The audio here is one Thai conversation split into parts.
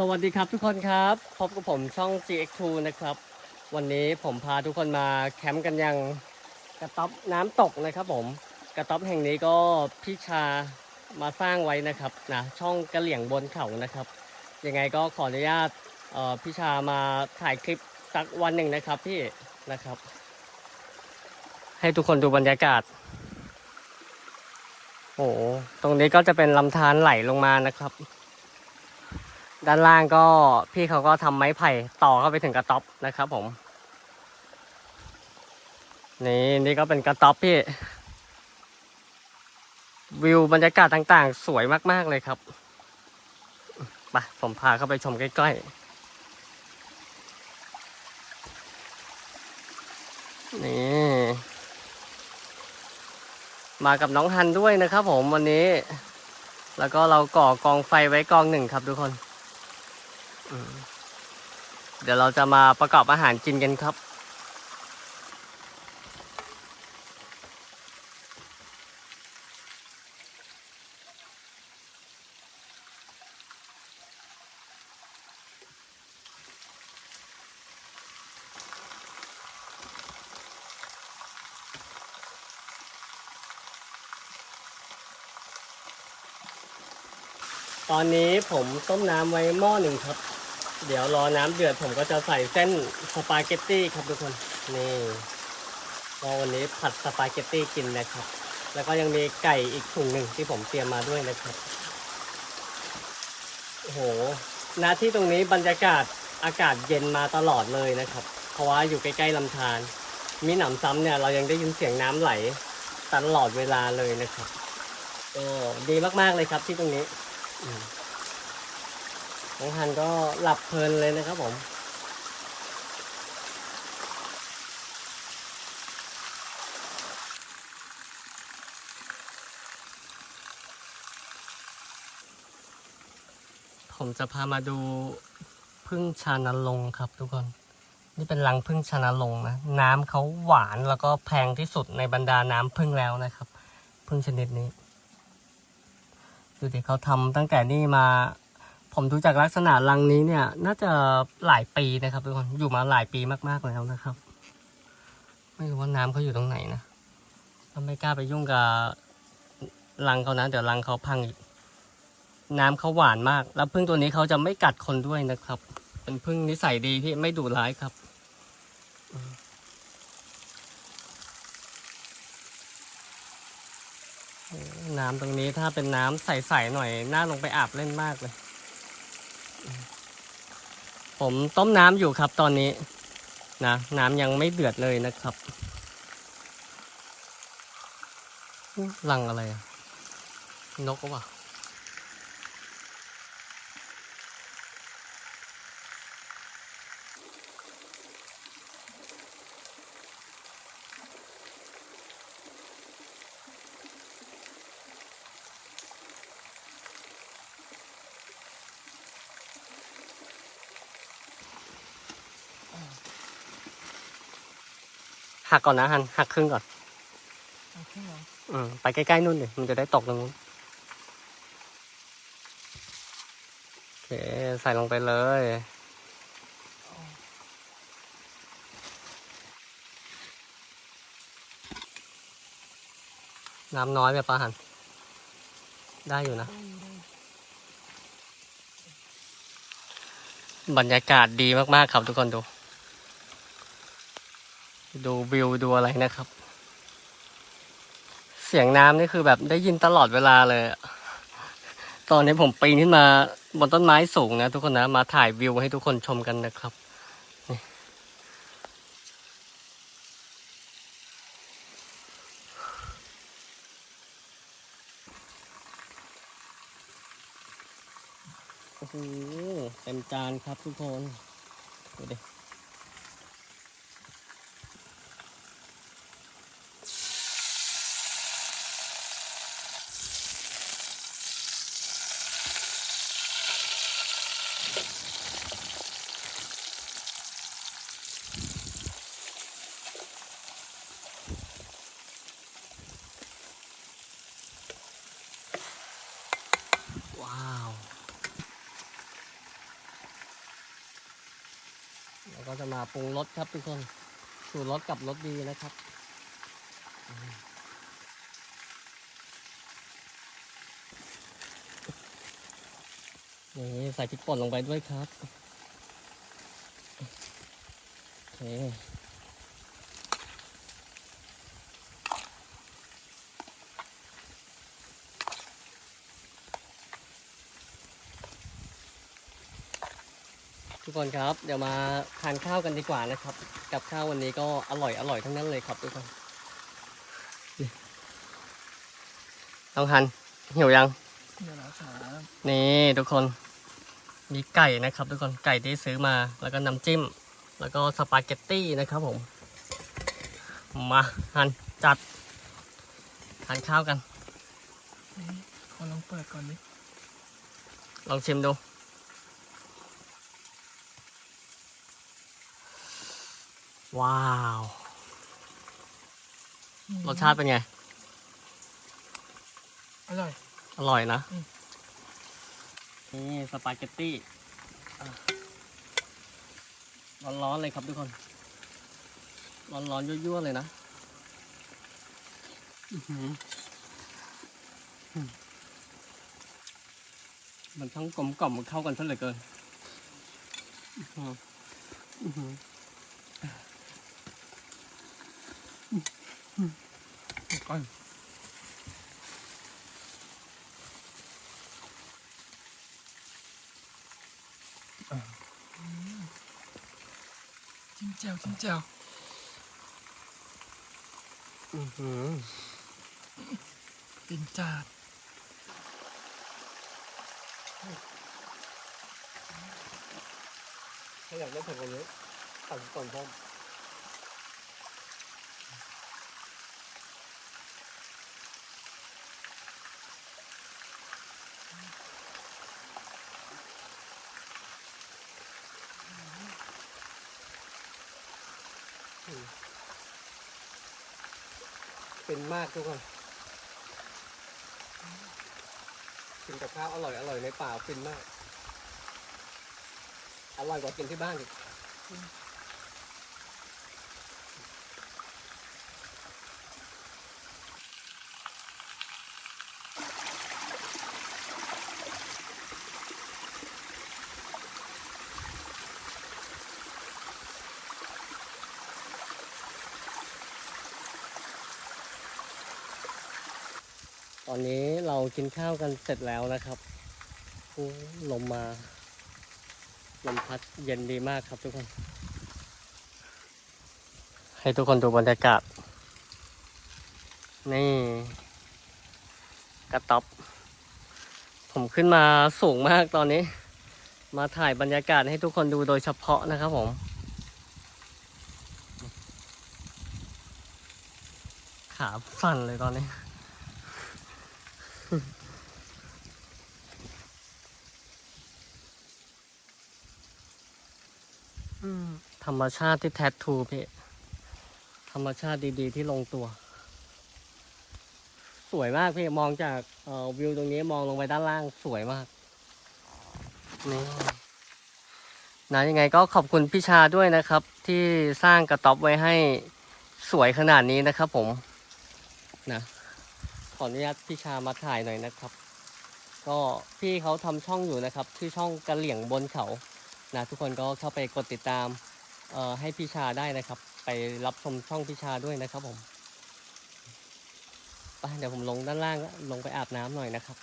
สวัสดีครับทุกคนครับพบกับผมช่อง GX2 นะครับ วันนี้ผมพาทุกคนมาแคมป์กันยังกระต๊อบน้ำตกนะครับผมกระต๊อบแห่งนี้ก็พี่ชามาสร้างไว้นะครับนะช่องกระเหลี่ยงบนเขานะครับยังไงก็ขออนุญาตพี่ชามาถ่ายคลิปสักวันหนึ่งนะครับพี่นะครับ ให้ทุกคนดูบรรยากาศโอ้โหตรงนี้ก็จะเป็นลำธารไหลลงมานะครับ ด้านล่างก็พี่เขาก็ทำไม้ไผ่ต่อเข้าไปถึงกระต๊อบนะครับผม นี่นี่ก็เป็นกระต๊อบพี่ วิวบรรยากาศต่างๆ สวยมากๆเลยครับไปผมพาเข้าไปชมใกล้ๆ นี่ มากับน้องฮันด้วยนะครับผมวันนี้แล้วก็เราก่อกองไฟไว้กองหนึ่งครับทุกคน เดี๋ยวเราจะมาประกอบอาหารกินกันครับ ตอนนี้ผมต้มน้ำไว้หม้อหนึ่งครับ เดี๋ยวรอน้ำเดือดผมก็จะใส่เส้นสปาเกตตี้ครับทุกคนนี่ก็วันนี้ผัดสปาเกตตี้กินนะครับ แล้วก็ยังมีไก่อีกถุงหนึ่งที่ผมเตรียมมาด้วยนะครับโอ้โหณที่ตรงนี้บรรยากาศอากาศเย็นมาตลอดเลยนะครับ เพราะว่าอยู่ใกล้ๆลำธารมีหนำซ้ำเนี่ยเรายังได้ยินเสียงน้ำไหลตลอดเวลาเลยนะครับก็ดีมากๆเลยครับที่ตรงนี้อ น้องฮันก็หลับเพลินเลยนะครับผมผมจะพามาดูพึ่งชานลงครับทุกคน นี่เป็นรังพึ่งชานลงนะ น้ำเขาหวานแล้วก็แพงที่สุดในบรรดาน้ำพึ่งแล้วนะครับ พึ่งชนิดนี้ ดูดิเขาทำตั้งแต่นี่มา ผมดูจากลักษณะรังนี้เนี่ย น่าจะหลายปีนะครับทุกคนอยู่มาหลายปีมากๆแล้วนะครับ ไม่รู้ว่าน้ำเขาอยู่ตรงไหนนะก็ไม่กล้าไปยุ่งกับรังเขานะเดี๋ยวรังเขาพังอีกน้ำเขาหวานมาก แล้วพึ่งตัวนี้เขาจะไม่กัดคนด้วยนะครับ เป็นพึ่งนิสัยดีที่ไม่ดุร้ายครับน้ำตรงนี้ถ้าเป็นน้ำใสๆหน่อยน่าลงไปอาบเล่นมากเลย ผมต้มน้ำอยู่ครับตอนนี้นะน้ำยังไม่เดือดเลยนะครับรังอะไรนกก็ว่า หักก่อนนะฮันหักครึ่งก่อนเอาขึ้นเหรออืมไปใกล้ๆนู่นดิมันจะได้ตกตรงนู้นโอเคใส่ลงไปเลยน้ำน้อยแบบปะหัน ได้อยู่นะได้อยู่ได้อยู่บรรยากาศดีมากๆครับทุกคนดู ดูวิวดูอะไรนะครับ เสียงน้ำนี่คือแบบได้ยินตลอดเวลาเลย ตอนนี้ผมปีนขึ้นมาบนต้นไม้สูงนะทุกคนนะมาถ่ายวิวให้ทุกคนชมกันนะครับโอ้โหเต็มจานครับทุกคน ดูดิ ก็จะมาปรุงรสครับทุกคนสูตรรสกับรสดีนะครับนี่ใส่พริกป่นลงไปด้วยครับโอเค ทุกคนครับ เดี๋ยวมาทานข้าวกันดีกว่านะครับ กับข้าววันนี้ก็อร่อยอร่อยทั้งนั้นเลยครับทุกคนต้องหันหิวยังเดี๋ยวเราสามนี่ทุกคน มีไก่นะครับ ทุกคนไก่ที่ซื้อมา แล้วก็น้ำจิ้ม แล้วก็สปาเกตตี้นะครับผม มาหันจัดทานข้าวกันนี่ขอลองเปิดก่อนดิลองชิมดู ว้าว รสชาติเป็นไง อร่อย อร่อยนะอืมนี่สปาเกตตี้อะร้อนๆเลยครับทุกคน ร้อนๆยั่วๆเลยนะอื้อหืออืมมันทั้งกลมกล่อมมันเข้ากันซะเหลือเกินอื้อหืออื้อหือ เดี๋ยว ก่อนจิ้มแจ่วจิ้มแจ่วอือหือปิ่นจาดถ้าอยากได้เผ็ดกว่านี้ตัดก่อนพ่อ นมากทุกคนกินกับข้าวอร่อยอร่อยในป่าฟินมาก อร่อยกว่ากินที่บ้านอีก ตอนนี้เรากินข้าวกันเสร็จแล้วนะครับลมมาลมพัดเย็นดีมากครับทุกคน ให้ทุกคนดูบรรยากาศ นี่ กระต๊อบ ผมขึ้นมาสูงมากตอนนี้ มาถ่ายบรรยากาศให้ทุกคนดูโดยเฉพาะนะครับผมขาสั่นเลยตอนนี้ ธรรมชาติที่แท้ทูพี่ ธรรมชาติดีๆที่ลงตัว สวยมากพี่ มองจากวิวตรงนี้มองลงไปด้านล่างสวยมาก นี่นะยังไงก็ขอบคุณพี่ชาด้วยนะครับ ที่สร้างกระต๊อบไว้ให้สวยขนาดนี้นะครับผมนะขออนุญาตพี่ชามาถ่ายหน่อยนะครับ ก็พี่เขาทำช่องอยู่นะครับชื่อช่องกระเหลี่ยงบนเขา นะทุกคนก็เข้าไปกดติดตามเอ่อให้พี่ชาได้นะครับ ไปรับชมช่องพี่ชาด้วยนะครับผมไปเดี๋ยวผมลงด้านล่างแล้วลงไปอาบน้ำหน่อยนะครับ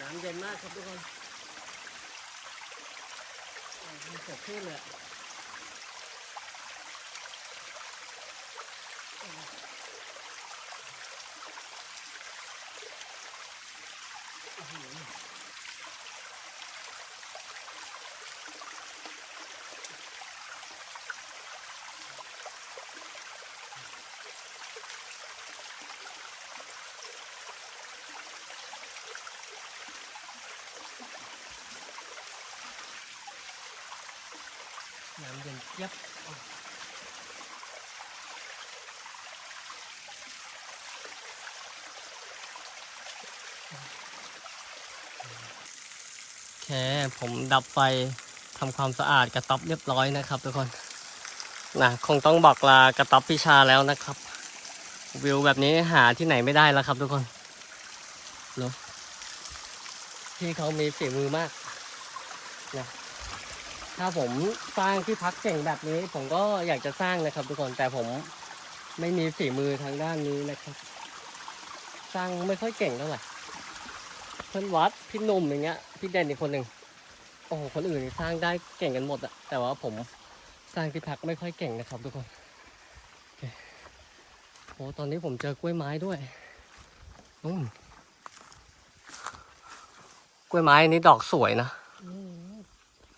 น้ำเย็นมากครับทุกคนโอ้โหสดชื่นเลย ยับคผมดับไฟทำความสะอาดกระต๊อบเรียบร้อยนะครับ ทุกคนนะคงต้องบอกลากระต๊อบพิชาแล้วนะครับ วิวแบบนี้หาที่ไหนไม่ได้แล้วครับ ทุกคนเนาะที่เขามีฝีมือมากนะ ถ้าผมสร้างที่พักเก่งแบบนี้ ผมก็อยากจะสร้างนะครับ ทุกคนแต่ผมไม่มีฝีมือทางด้านนี้นะครับ สร้างไม่ค่อยเก่งเท่าไหร่เพื่อนวัดพี่หนุ่มอย่างเงี้ยพี่เด่นอีกคนหนึ่งโอ้โหคนอื่นสร้างได้เก่งกันหมดอะแต่ว่าผมสร้างที่พักไม่ค่อยเก่งนะครับ ทุกคนโอ้ตอนนี้ผมเจอกล้วยไม้ด้วยอืมกล้วยไม้นี้ดอกสวยนะ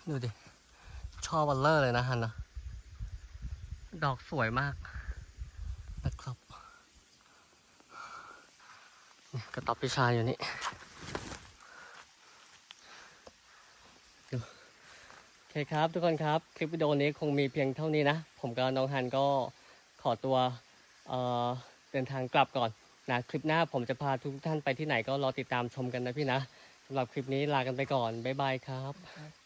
ดูดิ ชอบบัลเลอร์เลยนะฮันนะดอกสวยมากนะครับกระต๊อบพิชาอยู่นี่ดูโอเคครับทุกคนครับ คลิปวิดีโอนี้คงมีเพียงเท่านี้นะ ผมกับน้องฮันก็ขอตัวเอ่อเดินทางกลับก่อนนะ คลิปหน้าผมจะพาทุกท่านไปที่ไหนก็รอติดตามชมกันนะพี่นะสำหรับคลิปนี้ลากันไปก่อน บ๊ายบายครับครับ